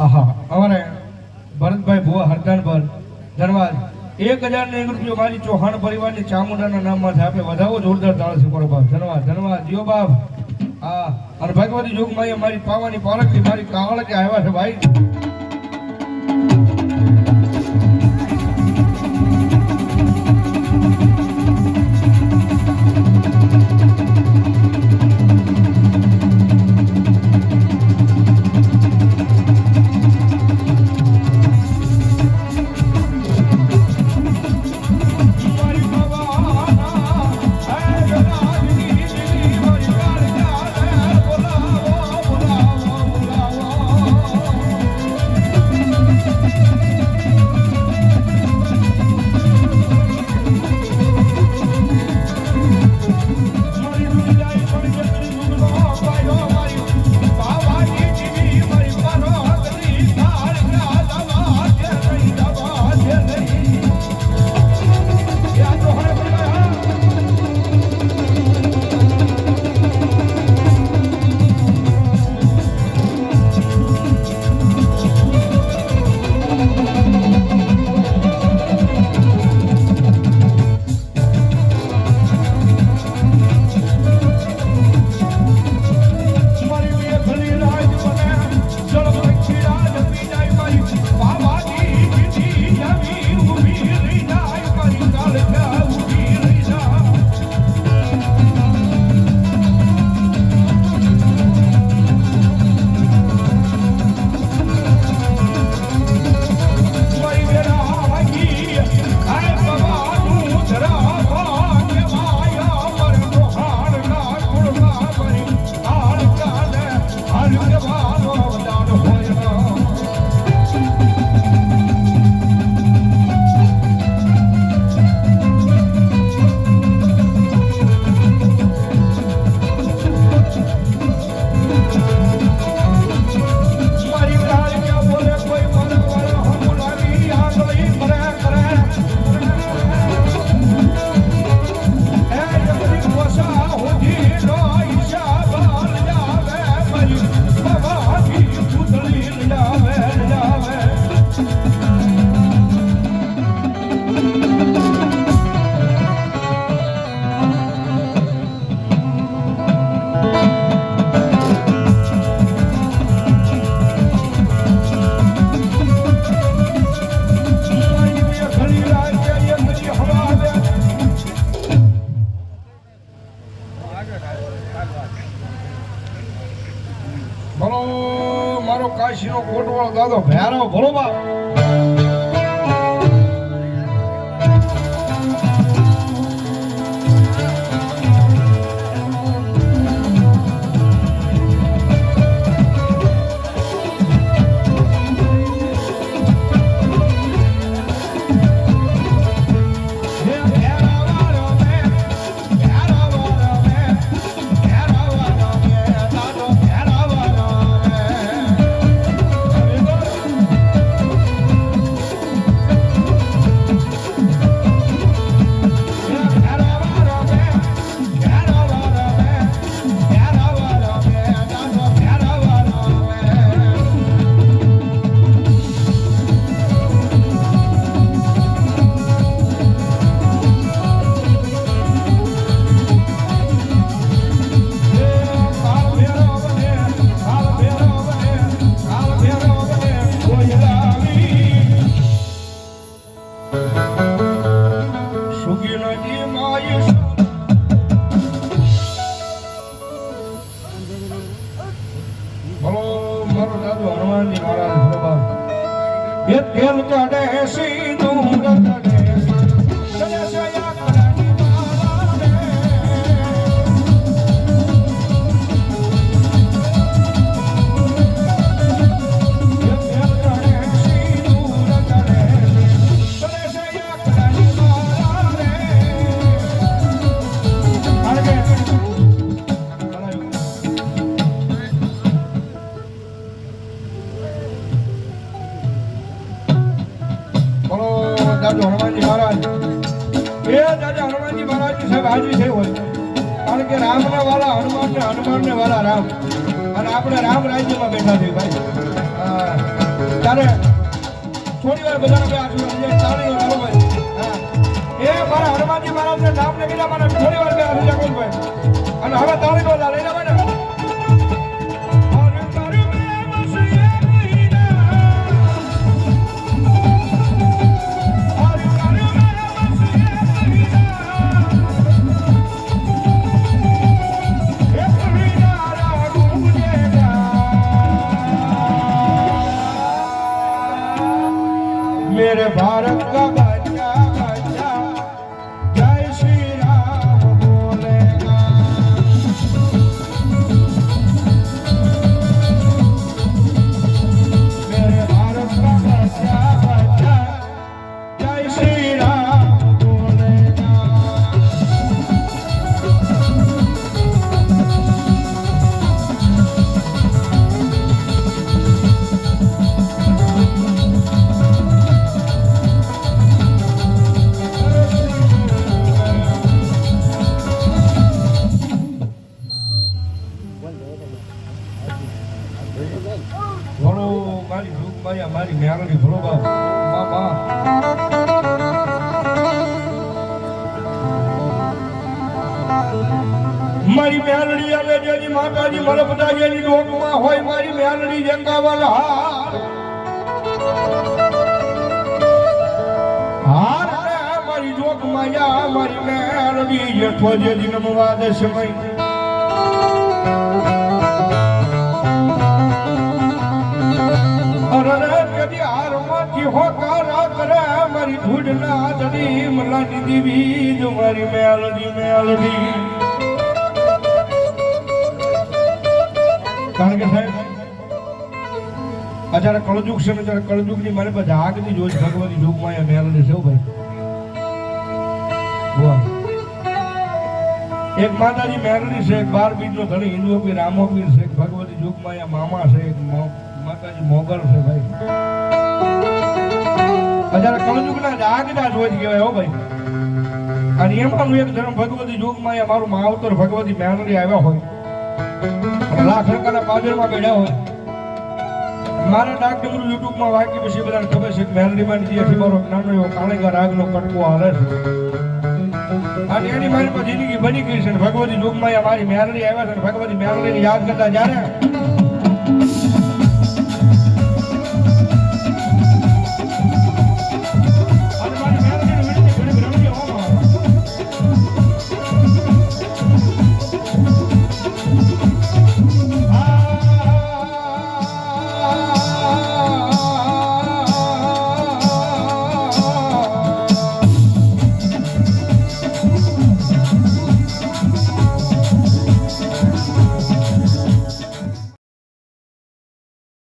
હા અમારે ભરતભાઈ ભુવા હરદાનભર ધનવાદ એક હજાર ને એક રૂપિયો મારી ચૌહાણ પરિવારની ચામુંડાના નામમાંથી આપે વધાવો જોરદાર તાળો છે બરોબર ધનવાદ ધનવાદ યો બાપ. હા અને ભગવતી જોગમાં મારી પાવાની પારખથી મારી કાવડ કે આવ્યા છે, ભાઈ. You at you. આજે હનુમાનજી મહારાજ સાહેબ હાજરી થઈ હોય. કારણ કે રામના વાલા હનુમાન ને હનુમાન ને વાલા રામ. અને આપણે રામ રાજ્યમાં બેઠા છીએ ભાઈ. ત્યારે થોડી વાર બધાને બે ચાલી એ મારા હનુમાનજી મહારાજ ને નામ લખી મને થોડી વાર બે હાજરી ભાઈ. અને હવે તાળી બોલા લઈને ಭಾರತ મારી ભૂખ મારી મારી મેળવી ભણો બા. મા મારી મેલડી આવે જેની માતાજી મને બધા જેની ડોકમાં હોય, મારી મેલડી જંગાવલ હાર. મારી જોગ માયા મારી મેલડી જેઠો જેની નમવા દે સમય મલાની દીવી જો મારી મેલડી મેલડી. કારણ કે સાહેબ અત્યારે કળજુગ છે ને ત્યારે કળજુગની મારી પાસે આગની જોઈ ભગવતી જોગમાં એ મેલડી છે ભાઈ. એક માતાજી મેલડી છે, એક બાર બીજનો ધણી હિન્દુ બી રામો બી છે ભગવતી જોગમાં મામા છે, એક માતાજી મોગલ છે ભાઈ. અત્યારે કળજુગના જ આગના જોઈ કહેવાય, હો ભાઈ. અને એમાંનું એક ધર્મ ભગવતી યુગમાં એ મારું માવતર ભગવતી મેનરી આવ્યા હોય. લાખ ટકાના પાદરમાં બેઠા હોય. મારા ડાક ડમરૂ યુટ્યુબમાં વાગી પછી બધાને ખબર છે કે મેલડીમાં જે છે મારો નાનો એવો કાળેગા રાગનો કટકો હાલે છે. અને એની મારી પર જિંદગી બની ગઈ છે ભગવતી યુગમાં મારી મેનરી આવ્યા છે ભગવતી મેનરીને યાદ કરતા જ્યારે